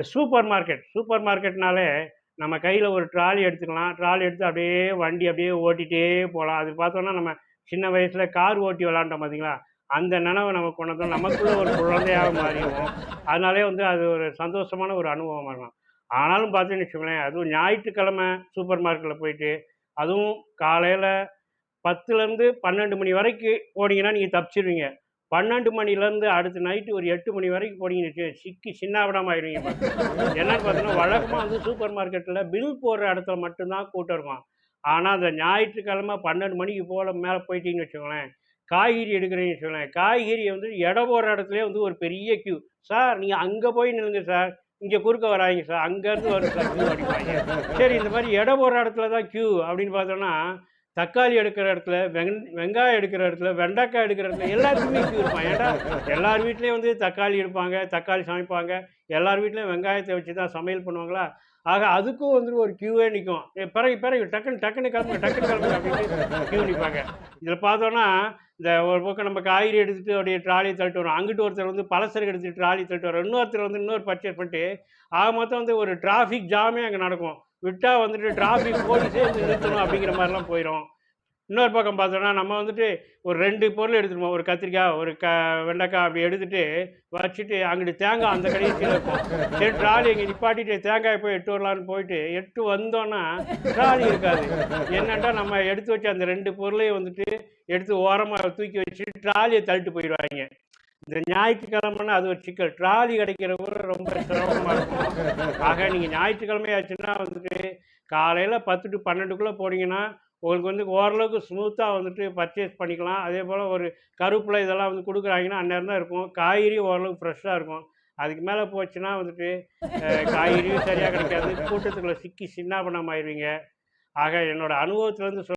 Super market super மார்க்கெட்னாலே நம்ம கையில் ஒரு ட்ராலி எடுத்துக்கலாம். ட்ராலி எடுத்து அப்படியே வண்டி அப்படியே ஓட்டிகிட்டே போகலாம் அது பார்த்தோன்னா நம்ம சின்ன வயசில் கார் ஓட்டி விளாண்டோம் பார்த்தீங்களா? அந்த நினைவை நம்ம கொண்டு நமக்குள்ள ஒரு குழந்தையாக மாறிடுவோம். அதனாலே வந்து அது ஒரு சந்தோஷமான ஒரு அனுபவமாக இருக்கும். ஆனாலும் பார்த்தீங்கன்னு வச்சுக்கோங்களேன் அதுவும் ஞாயிற்றுக்கிழமை சூப்பர் மார்க்கெட்டில் போயிட்டு அதுவும் காலையில் பத்துலேருந்து பன்னெண்டு மணி வரைக்கும் போனீங்கன்னா நீங்கள் தப்பிச்சிருவீங்க. பன்னெண்டு மணிலேருந்து அடுத்த நைட்டு ஒரு எட்டு மணி வரைக்கும் போனீங்கன்னு சிக்கி சின்னாவிடாம ஆயிடுவீங்க என்னன்னு பார்த்தீங்கன்னா வழக்கமாக வந்து சூப்பர் மார்க்கெட்டில் பில் போடுற இடத்துல மட்டும்தான் கூட்டம் இருக்கும். ஆனால் அந்த ஞாயிற்றுக்கிழமை பன்னெண்டு மணிக்கு போல மேலே போயிட்டீங்கன்னு வச்சுக்கோங்களேன் காய்கறி எடுக்கிறீங்கன்னு வச்சுக்கோங்களேன் காய்கறி வந்து இடம் போடுற இடத்துல வந்து ஒரு பெரிய கியூ சார் நீங்கள் அங்கே போய் நில்லுங்க சார். இங்கே குறுக்க வராங்க சார். அங்கேருந்து வரும் சார். சரி இந்த மாதிரி இடம் போடுற இடத்துல தான் கியூ அப்படின்னு பார்த்தோன்னா தக்காளி எடுக்கிற இடத்துல வெங் வெங்காயம் எடுக்கிற இடத்துல வெண்டைக்காய் எடுக்கிற இடத்துல எல்லாத்துக்குமே கியூ இருப்பான் ஏன்டா? எல்லார் வீட்லேயும் வந்து தக்காளி எடுப்பாங்க தக்காளி சமைப்பாங்க. எல்லார் வீட்லேயும் வெங்காயத்தை வச்சு தான் சமையல் பண்ணுவாங்களா? ஆக அதுக்கும் வந்துட்டு ஒரு கியூவே நிற்கும் பிறகு பிறகு டக்குன்னு டக்குன்னு கிளம்புங்க டக்குன்னு கிளம்புங்க அப்படின்னு கியூ நிற்பாங்க இதில் பார்த்தோன்னா இந்த ஒரு பக்கம் நம்ம காய்கறி எடுத்துகிட்டு அப்படியே ட்ராலி தள்ளிட்டு வரும். அங்கிட்டு ஒருத்தர் வந்து பலசரக்கு எடுத்துகிட்டு ட்ராலி தள்ளிட்டு வரும். இன்னொருத்தர் வந்து இன்னொரு பர்ச்சேஸ் பண்ணிட்டு ஆக மொத்தம் வந்து ஒரு டிராஃபிக் ஜாமே அங்கே நடக்கும். விட்டால் வந்துட்டு டிராஃபிக் போலீஸே வந்து நிறுத்தணும் அப்படிங்கிற மாதிரிலாம் போயிடும் இன்னொரு பக்கம் பார்த்தோன்னா நம்ம வந்துட்டு ஒரு ரெண்டு பொருள் எடுத்துருவோம். ஒரு கத்திரிக்காய் ஒரு க வெண்டைக்காய் அப்படி எடுத்துட்டு வச்சுட்டு அங்கிட்டு தேங்காய் அந்த கடையை கீழே இருக்கும் சரி ட்ராலி இங்கே நிப்பாட்டிட்டு தேங்காய் போய் எட்டு வரலான்னு போயிட்டு எட்டு வந்தோன்னா ட்ராலி இருக்காது. என்னட்டா நம்ம எடுத்து வச்ச அந்த ரெண்டு பொருளையும் வந்துட்டு எடுத்து ஓரமாக தூக்கி வச்சு ட்ராலியை தள்ளிட்டு போயிடுவாங்க. இந்த ஞாயிற்றுக்கிழமைன்னா அது ஒரு சிக்கல். ட்ராலி கிடைக்கிறவங்க ரொம்ப சிரமமாக இருக்கும். ஆக நீங்கள் ஞாயிற்றுக்கிழமை ஆச்சுன்னா வந்துட்டு காலையில் பத்து டு பன்னெண்டுக்குள்ளே போனீங்கன்னா உங்களுக்கு வந்து ஓரளவுக்கு ஸ்மூத்தாக வந்துட்டு பர்ச்சேஸ் பண்ணிக்கலாம். அதே போல் ஒரு கருப்பில் இதெல்லாம் வந்து கொடுக்குறாங்கன்னா அந்நேரம் தான் இருக்கும். காய்கறி ஓரளவுக்கு ஃப்ரெஷ்ஷாக இருக்கும். அதுக்கு மேலே போச்சுன்னா வந்துட்டு காய்கறியும் சரியாக கிடைக்காது. கூட்டத்துக்குள்ளே சிக்கி சின்ன பண்ணாமல் ஆயிடுவீங்க ஆக என்னோட அனுபவத்துலேருந்து சொல்